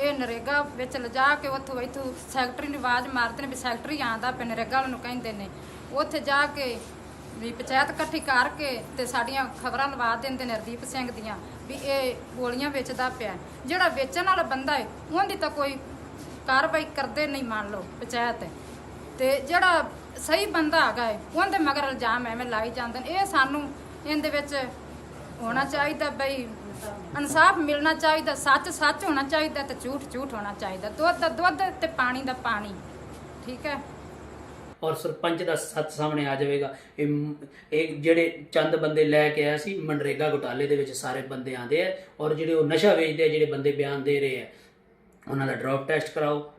ਇਹ ਨਰੇਗਾ ਵਿੱਚ ਲਿਜਾ ਕੇ ਉੱਥੋਂ ਇੱਥੋਂ ਸੈਕਟਰੀ ਨੂੰ ਆਵਾਜ਼ ਮਾਰਦੇ ਨੇ ਵੀ ਸੈਕਟਰੀ ਆਂਦਾ ਪਿਆ ਨਰੇਗਾ ਵਾਲੇ ਨੂੰ ਕਹਿੰਦੇ ਨੇ। ਉੱਥੇ ਜਾ ਕੇ ਵੀ ਪੰਚਾਇਤ ਇਕੱਠੀ ਕਰਕੇ ਤੇ ਸਾਡੀਆਂ ਖਬਰਾਂ ਲਵਾ ਦਿੰਦੇ ਨੇ ਹਰਦੀਪ ਸਿੰਘ ਦੀਆਂ ਵੀ ਇਹ ਗੋਲੀਆਂ ਵੇਚਦਾ ਪਿਆ। ਜਿਹੜਾ ਵੇਚਣ ਵਾਲਾ ਬੰਦਾ ਹੈ ਉਹਦੀ ਤਾਂ ਕੋਈ ਕਾਰਵਾਈ ਕਰਦੇ ਨਹੀਂ ਮੰਨ ਲਓ ਪੰਚਾਇਤ। ਤੇ ਜਿਹੜਾ ਸਹੀ ਬੰਦਾ ਹੈਗਾ ਹੈ ਉਹਦੇ ਮਗਰ ਇਲਜ਼ਾਮ ਐਵੇਂ ਲਾਈ ਜਾਂਦੇ ਨੇ। ਇਹ ਸਾਨੂੰ ਇਹਦੇ ਵਿੱਚ ਹੋਣਾ ਚਾਹੀਦਾ ਬਈ, ਇਨਸਾਫ ਮਿਲਣਾ ਚਾਹੀਦਾ ਸੱਚ ਸੱਚ ਹੋਣਾ ਚਾਹੀਦਾ ਤੇ ਝੂਠ ਝੂਠ ਹੋਣਾ ਚਾਹੀਦਾ। ਦੁੱਧ ਦਾ ਦੁੱਧ ਤੇ ਪਾਣੀ ਦਾ ਪਾਣੀ, ਠੀਕ ਹੈ? ਔਰ ਸਰਪੰਚ ਦਾ ਸੱਚ ਸਾਹਮਣੇ ਆ ਜਾਵੇਗਾ। ਇਹ ਇਹ ਜਿਹੜੇ ਚੰਦ ਬੰਦੇ ਲੈ ਕੇ ਆਇਆ ਸੀ, ਮਨਰੇਗਾ ਘੁਟਾਲੇ ਦੇ ਵਿੱਚ ਸਾਰੇ ਬੰਦੇ ਆਂਦੇ ਆ ਔਰ ਜਿਹੜੇ ਉਹ ਨਸ਼ਾ ਵੇਚਦੇ ਆ, ਜਿਹੜੇ ਬੰਦੇ ਬਿਆਨ ਦੇ ਰਹੇ ਆ, ਉਹਨਾਂ ਦਾ ਡ੍ਰੌਪ ਟੈਸਟ ਕਰਾਓ,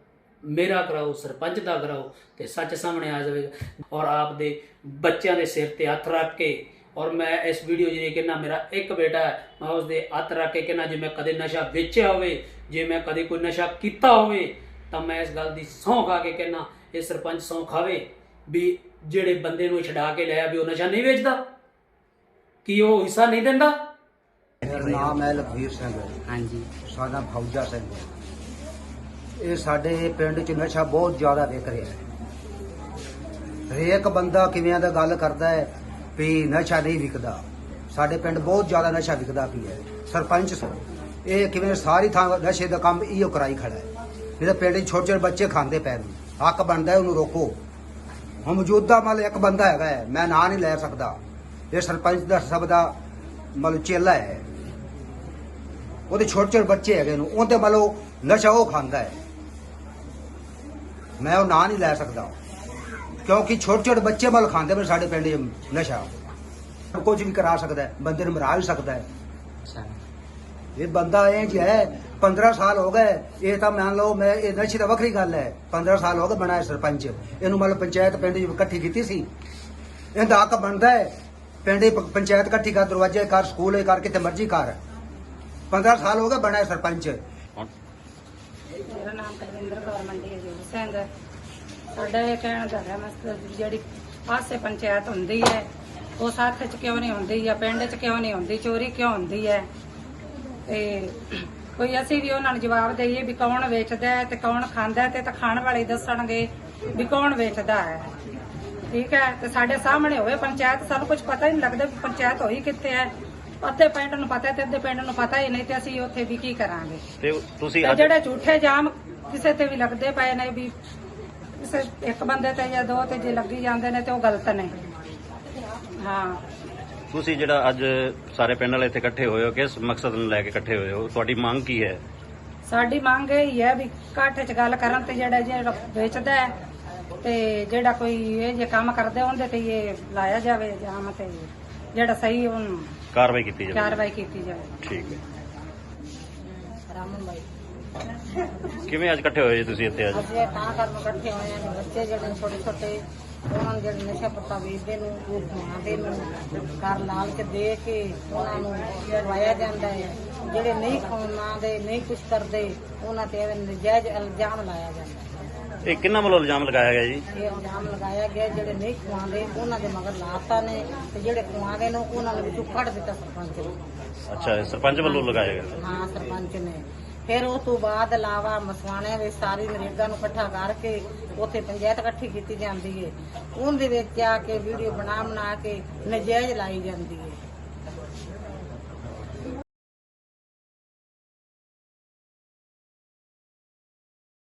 ਮੇਰਾ ਕਰਾਓ, ਸਰਪੰਚ ਦਾ ਕਰਾਓ ਤੇ ਸੱਚ ਸਾਹਮਣੇ ਆ ਜਾਵੇਗਾ। ਔਰ ਆਪ ਦੇ ਬੱਚਿਆਂ ਦੇ ਸਿਰ ਤੇ ਹੱਥ ਰੱਖ ਕੇ ਔਰ ਮੈਂ ਇਸ ਵੀਡੀਓ ਜਿਹੜੇ ਕਿੰਨਾ ਮੇਰਾ ਇੱਕ ਬੇਟਾ ਹੈ ਮੈਂ ਉਸ ਦੇ ਹੱਥ ਰੱਖ ਕੇ ਕਿੰਨਾ ਜੇ ਮੈਂ ਕਦੇ ਨਸ਼ਾ ਵੇਚਿਆ ਹੋਵੇ ਜੇ ਮੈਂ ਕਦੇ ਕੋਈ ਨਸ਼ਾ ਕੀਤਾ ਹੋਵੇ ਤਾਂ ਮੈਂ ਇਸ ਗੱਲ ਦੀ ਸਹੁੰ ਖਾ ਕੇ ਕਹਿੰਨਾ ਇਹ ਸਰਪੰਚ ਸਹੁੰ ਖਾਵੇ ਵੀ ਜਿਹੜੇ ਬੰਦੇ ਨੂੰ ਛਡਾ ਕੇ ਲਿਆ ਵੀ ਉਹ ਨਸ਼ਾ ਨਹੀਂ ਵੇਚਦਾ। ਕੀ ਉਹ ਹਿੱਸਾ ਨਹੀਂ ਦਿੰਦਾ? ਮੇਰਾ ਨਾਮ ਹੈ ਲਖਵੀਰ ਸਿੰਘ। ਹਾਂਜੀ। ਸਾਡਾ ਫੌਜਾ ਸਿੰਘ ਇਹ ਸਾਡੇ ਪਿੰਡ 'ਚ ਨਸ਼ਾ ਬਹੁਤ ਜ਼ਿਆਦਾ ਵਿਕ ਰਿਹਾ ਹੈ। ਹਰੇਕ ਬੰਦਾ ਕਿਵੇਂ ਦਾ ਗੱਲ ਕਰਦਾ ਹੈ ਵੀ ਨਸ਼ਾ ਨਹੀਂ ਵਿਕਦਾ। ਸਾਡੇ ਪਿੰਡ ਬਹੁਤ ਜ਼ਿਆਦਾ ਨਸ਼ਾ ਵਿਕਦਾ ਪਿਆ ਹੈ। ਸਰਪੰਚ ਸਰ, ਇਹ ਕਿਵੇਂ ਸਾਰੀ ਥਾਂ ਨਸ਼ੇ ਦਾ ਕੰਮ ਇਹੋ ਕਰਾਈ ਖੜਾ ਹੈ। ਇਹਦੇ ਪਿੰਡ 'ਚ ਛੋਟੇ ਛੋਟੇ ਬੱਚੇ ਖਾਂਦੇ ਪੈ ਨੇ। ਹੱਕ ਬਣਦਾ ਉਹਨੂੰ ਰੋਕੋ। ਹੁਣ ਮੌਜੂਦਾ ਮਤਲਬ ਇੱਕ ਬੰਦਾ ਹੈਗਾ ਹੈ, ਮੈਂ ਨਾਂ ਨਹੀਂ ਲੈ ਸਕਦਾ। ਇਹ ਸਰਪੰਚ ਦਾ ਸਭ ਦਾ ਮਤਲਬ ਚੇਲਾ ਹੈ। ਉਹਦੇ ਛੋਟੇ ਛੋਟੇ ਬੱਚੇ ਹੈਗੇ ਨੂੰ, ਉਹਦੇ ਮਤਲਬ ਨਸ਼ਾ ਉਹ ਖਾਂਦਾ ਹੈ। ਮੈਂ ਉਹ ਨਾਂ ਨਹੀਂ ਲੈ ਸਕਦਾ। ਕਿਉਂਕਿ ਛੋਟੇ ਛੋਟੇ ਬੱਚੇ ਮਤਲਬ ਖਾਂਦੇ ਨੇ ਸਾਡੇ ਪਿੰਡ 'ਚ ਨਸ਼ਾ। ਕੁਝ ਵੀ ਕਰਾ ਸਕਦਾ ਹੈ, ਬੰਦੇ ਨੂੰ ਮਰਾ ਵੀ ਸਕਦਾ ਹੈ। ਇਹ ਬੰਦਾ ਇਹ ਜਿਹਾ 15 ਸਾਲ ਹੋ ਗਏ, ਇਹ ਤਾਂ ਮੰਨ ਲਓ ਮੈਂ, ਇਹ ਨਸ਼ੇ ਤਾਂ ਵੱਖਰੀ ਗੱਲ ਹੈ। 15 ਸਾਲ ਹੋ ਗਏ ਬਣਾਇਆ ਸਰਪੰਚ। ਇਹਨੂੰ ਮਤਲਬ ਪੰਚਾਇਤ ਪਿੰਡ 'ਚ ਇਕੱਠੀ ਕੀਤੀ ਸੀ। ਇਹਦਾ ਹੱਕ ਬਣਦਾ ਹੈ, ਪਿੰਡ 'ਚ ਪੰਚਾਇਤ ਇਕੱਠੀ ਕਰ, ਦਰਵਾਜ਼ੇ ਕਰ, ਸਕੂਲ ਕਰ ਕਿਤੇ ਮਰਜ਼ੀ ਕਰ। 15 ਸਾਲ ਹੋ ਗਏ ਬਣਾਇਆ ਸਰਪੰਚ। ਮੇਰਾ ਨਾਮ ਕੁਲਵਿੰਦਰ ਕੌਰ ਮੰਡੀ ਹਜੂਰ ਸਿੰਘ। ਸਾਡਾ ਇਹ ਕਹਿਣ ਦਾ ਹੈ ਮਸਲਾ ਜਿਹੜੀ ਪਾਸੇ ਪੰਚਾਇਤ ਹੁੰਦੀ ਹੈ ਉਹ ਸਾਥ ਚ ਕਿਉਂ ਨਹੀਂ ਹੁੰਦੀ ਜਾਂ ਪਿੰਡ ਚ ਕਿਉਂ ਨਹੀਂ ਹੁੰਦੀ ਚੋਰੀ ਕਿਉਂ ਹੁੰਦੀ ਹੈ? ਤੇ ਕੋਈ ਅਸੀਂ ਵੀ ਉਹਨਾਂ ਨੂੰ ਜਵਾਬ ਦਈਏ ਵੀ ਕੌਣ ਵੇਚਦਾ ਹੈ ਤੇ ਕੌਣ ਖਾਂਦਾ ਹੈ ਤੇ ਤਾਂ ਖਾਣ ਵਾਲੇ ਦੱਸਣਗੇ ਵੀ ਕੌਣ ਵੇਚਦਾ ਹੈ। ਠੀਕ ਹੈ? ਤੇ ਸਾਡੇ ਸਾਹਮਣੇ ਹੋਵੇ ਪੰਚਾਇਤ ਸਾਨੂੰ ਕੁਝ ਪਤਾ ਹੀ ਨਹੀਂ ਲੱਗਦਾ ਵੀ ਪੰਚਾਇਤ ਹੋਈ ਕਿੱਥੇ ਹੈ। ਅੱਧੇ ਪਿੰਡ ਨੂੰ ਪਤਾ ਤੇ ਅੱਧੇ ਪਿੰਡ ਨੂੰ ਪਤਾ ਹੀ ਨਹੀਂ ਤੇ ਅਸੀਂ ਉੱਥੇ ਵੀ ਕੀ ਕਰਾਂਗੇ? ਤੇ ਤੁਸੀਂ ਜਿਹੜੇ ਝੂਠੇ ਜਾਮ ਕਿਸੇ ਤੇ ਵੀ ਲੱਗਦੇ ਪਏ ਨੇ ਵੀ ਕਿਸੇ ਇੱਕ ਬੰਦੇ ਤੇ ਜਾਂ ਦੋ ਤੇ ਜੇ ਲੱਗੀ ਜਾਂਦੇ ਨੇ ਤੇ ਉਹ ਗਲਤ ਨੇ। ਹਾਂ। ਤੁਸੀਂ ਜਿਹੜਾ ਅੱਜ ਸਾਰੇ ਪਿੰਡ ਵਾਲੇ ਇੱਥੇ ਇਕੱਠੇ ਹੋਏ ਹੋ ਕਿਸ ਮਕਸਦ ਨੂੰ ਲੈ ਕੇ ਇਕੱਠੇ ਹੋਏ ਹੋ? ਤੁਹਾਡੀ ਮੰਗ ਕੀ ਹੈ? ਸਾਡੀ ਮੰਗ ਇਹ ਹੀ ਹੈ ਵੀ ਇਕੱਠ 'ਚ ਗੱਲ ਕਰਨ ਤੇ ਜਿਹੜਾ ਜਿਹੜਾ ਵੇਚਦਾ ਹੈ ਤੇ ਜਿਹੜਾ ਕੋਈ ਇਹ ਜੇ ਕੰਮ ਕਰਦੇ ਉਹਦੇ ਤੇ ਇਹ ਲਾਇਆ ਜਾਵੇ ਜਾਮ ਤੇ ਜਿਹੜਾ ਸਹੀ ਉਹਨੂੰ ਕਾਰਵਾਈ ਕੀਤੀ ਜਾਵੇ। ਕਾਰਵਾਈ ਕੀਤੀ ਜਾਵੇ। ਠੀਕ ਹੈ। ਰਾਮਨ ਬਾਈ ਕਿਵੇਂ ਅੱਜ ਇਕੱਠੇ ਹੋਏ ਜੀ ਤੁਸੀਂ ਇੱਥੇ ਅੱਜ? ਅਸੀਂ ਇਹ ਤਾਂ ਕਰਨ ਇਕੱਠੇ ਹੋਏ ਹਾਂ ਬੱਚੇ ਜਿਹੜੇ ਛੋਟੇ ਛੋਟੇ ਉਹਨਾਂ ਨੂੰ ਜਿਹੜੇ ਨਸ਼ਾ ਪੱਤਾ ਵੇਚਦੇ ਨੂੰ ਉਹ ਖਵਾਉਂਦੇ ਨੂੰ ਘਰ ਲਾਲਚ ਦੇ ਕੇ ਉਹਨਾਂ ਨੂੰ ਖਵਾਇਆ ਜਾਂਦਾ ਹੈ। ਜਿਹੜੇ ਨਹੀਂ ਖਵਾਉਂਦੇ ਨਹੀਂ ਕੁਝ ਕਰਦੇ ਉਹਨਾਂ ਤੇ ਐਵੇਂ ਨਜਾਇਜ਼ ਇਲਜ਼ਾਮ ਲਾਇਆ ਜਾਂਦਾ ਹੈ। ਇਹ ਕਿੰਨਾ ਵੱਲੋਂ ਇਲਜ਼ਾਮ ਲਗਾਇਆ ਗਿਆ ਜੀ? ਇਹ ਇਲਜ਼ਾਮ ਲਗਾਇਆ ਗਿਆ ਜਿਹੜੇ ਨਹੀਂ ਖਵਾਉਂਦੇ ਉਹਨਾਂ ਦੇ ਮਗਰ ਲਾਤਾ ਨੇ ਤੇ ਜਿਹੜੇ ਖਵਾਉਂਦੇ ਨੇ ਉਹਨਾਂ ਨੇ ਵਿੱਚੋਂ ਕੱਢ ਦਿੱਤਾ ਸਰਪੰਚ ਨੇ। ਅੱਛਾ ਇਹ ਸਰਪੰਚ ਵੱਲੋਂ ਲਗਾਇਆ ਗਿਆ। ਹਾਂ ਸਰਪੰਚ ਨੇ। ਫਿਰ ਉਸ ਤੋਂ ਬਾਅਦ ਲਾਵਾ ਮਸਵਾਣੇ ਵਿੱਚ ਸਾਰੀ ਨਰੇਗਾ ਨੂੰ ਇਕੱਠਾ ਕਰਕੇ ਉੱਥੇ ਪੰਚਾਇਤ ਇਕੱਠੀ ਕੀਤੀ ਜਾਂਦੀ ਹੈ। ਉਹਦੇ ਵਿੱਚ ਆ ਕੇ ਵੀਡੀਓ ਬਣਾ ਬਣਾ ਕੇ ਨਜਾਇਜ਼ ਲਾਈ ਜਾਂਦੀ ਹੈ।